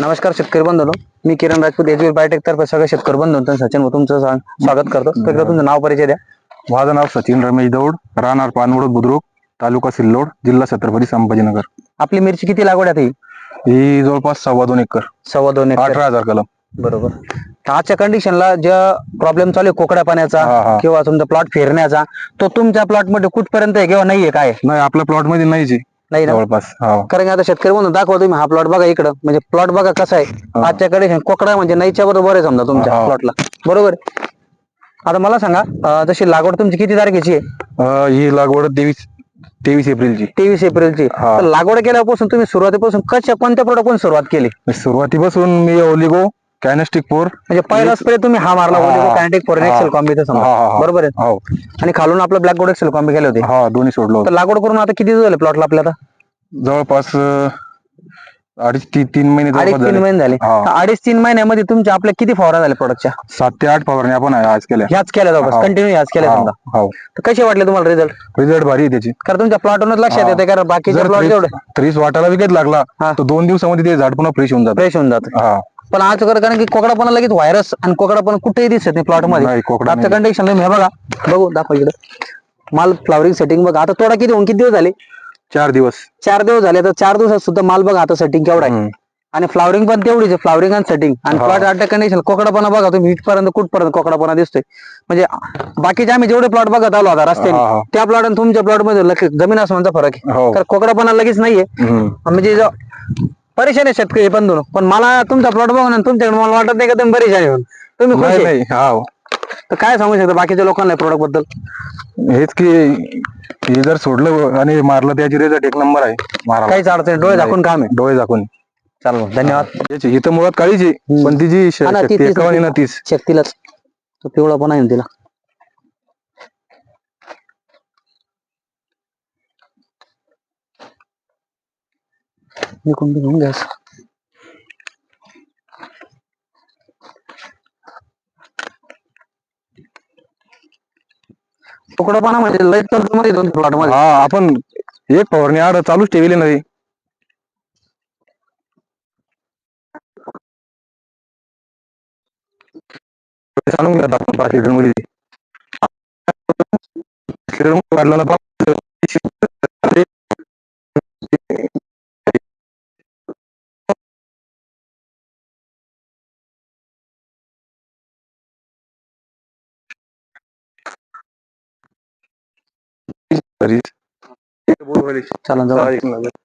नमस्कार शेतकरी बंधू मी किरण राजपूत एजवीर बायोटेक तर्फे सगळ्या शेतकरी बंधू सचिन तुमचं स्वागत करतो. तर एकदा तुमचं नाव परिचय द्या. माझं नाव सचिन रमेश दौड राहणार पानवड बुद्रुक तालुका सिल्लोड जिल्हा छत्रपती संभाजीनगर. आपली मिरची किती लागवड आहे? ही जवळपास सव्वा दोन एकर. सव्वा दोन एकर. अठरा हजार कलम. बरोबर. तर आजच्या कंडिशनला ज्या प्रॉब्लेम चालू आहे कोकड्या पाण्याचा हा, हा. किंवा तुमचा प्लॉट फिरण्याचा तो तुमच्या प्लॉटमध्ये कुठपर्यंत आहे किंवा नाहीये काय? नाही आपल्या प्लॉटमध्ये नाहीच आहे. नाही ना? जवळपास हा. कारण की आता शेतकरी म्हणून दाखवा तुम्ही हा प्लॉट बघा इकडं. म्हणजे प्लॉट बघा कसा आहे. आजच्या कंडिशन कोकडा म्हणजे नाहीच्या बरोबर आहे समजा तुमच्या हा. प्लॉटला बरोबर? आहे? आता मला सांगा अं, जशी लागवड तुमची किती तारखेची आहे? अं, ही लागवड तेवीस तेवीस एप्रिलची. तेवीस एप्रिलची. हा. तर लागवड केल्यापासून तुम्ही सुरुवातीपासून कशा कोणत्या प्रोडक्ट सुरुवात केली? सुरुवातीपासून मी ओलिगो कॅनेस्टिक फोर म्हणजे पहिला स्प्रे तुम्ही हा मारला हा. कॅन्टिक फॉर हा. एक्सेल हा, हा, हा. बरोबर आहे? हो. आणि खालून आपलं ब्लॅक गोल्ड एक्सेल कॉम्बी केले होते. हा दोन्ही सोडलो तर होतो लागवड करून आता किती झाले प्लॉटला आपल्या आता? जवळपास अडीच ती- तीन महिने जवळपास तीन महिने झाले. हा. अडीच तीन महिन्यामध्ये तुमच्या आपल्या किती फवारा झाले प्रोडक्टच्या सात ते आठ फवारणी आपण आज केल्या. ह्याच केल्या जाऊ हा. कंटिन्यू ह्याच केल्या हा, समजा. हो. कसे वाटले तुम्हाला रिझल्ट रिझल्ट भारी आहे त्याची. कारण तुमच्या प्लॉटवरच लक्षात हा. येते कारण बाकीचे जर प्लॉट जेवढे त्रीस वाटायला विकत लागला हा. तर दोन दिवसामध्ये ते झाड पुन्हा फ्रेश होऊन जात. फ्रेश होऊन जात. हा. पण आज कर- कारण की कोकडापणा लगेच व्हायरस आणि कोकडापणा कुठेही दिसत नाही प्लॉटमध्ये. नाही, कोकडा नाही. कंडिशन हे बघा. बघू दाखवा इकडे. माल फ्लावरिंग सेटिंग बघा. आता तोडा किती होऊन किती दिवस झाले? चार दिवस. चार दिवस झाले. तर चार दिवसात सुद्धा माल बघा आता सेटिंग केवढा आहे. हम्म. आणि फ्लावरिंग पण तेवढीच आहे फ्लावरिंग आणि सेटिंग आणि हा. प्लॉट अटॅक कंडिशन कोकडापणा बघा तुम्ही इथपर्यंत कुठपर्यंत कोकडापणा दिसतोय. म्हणजे बाकीचे आम्ही जेवढे प्लॉट बघत आलो आता हा, रस्त्याने हा. त्या प्लॉट आणि तुमच्या प्लॉटमध्ये जमीन आसमानचा फरक आहे. हो. तर कोकडापणा लगेच नाहीये. हम्म. म्हणजे जो परेशान आहे शेतकरी पण दोन. पण मला तुमचा प्लॉट बघून आणि तुमच्याकडे मला वाटत नाही का तुम्ही परेशान होऊन तुम्ही खुश नाही आहे. नाही हा तर काय सांगू शकता बाकीच्या लोकांना प्रोडक्टबद्दल? हेच की हे जर सोडलं आणि मारलं त्याची रिझल्ट एक नंबर आहे. काहीच अडचण नाही. डोळे दाखवून काम आहे. डोळे झाकून. मग, धन्यवाद. याची इथं मुळात काळीच पण तिची श- हा ना, ती- शक्ती तीच- एकावन्न ना तीस शक्तीलाच तो पिवळा पण आहे ना तिला. विकून घेऊन घ्यास तुकडपाना म्हणजे लय तर मध्ये दोन प्लॉटमध्ये. हा आपण एक फवारणी आड चालूच ठेवली नाही सांगून घ्या आपण पाच लिटरमध्ये. मध्ये काढलं ना तरी चालन जाऊ एक नजर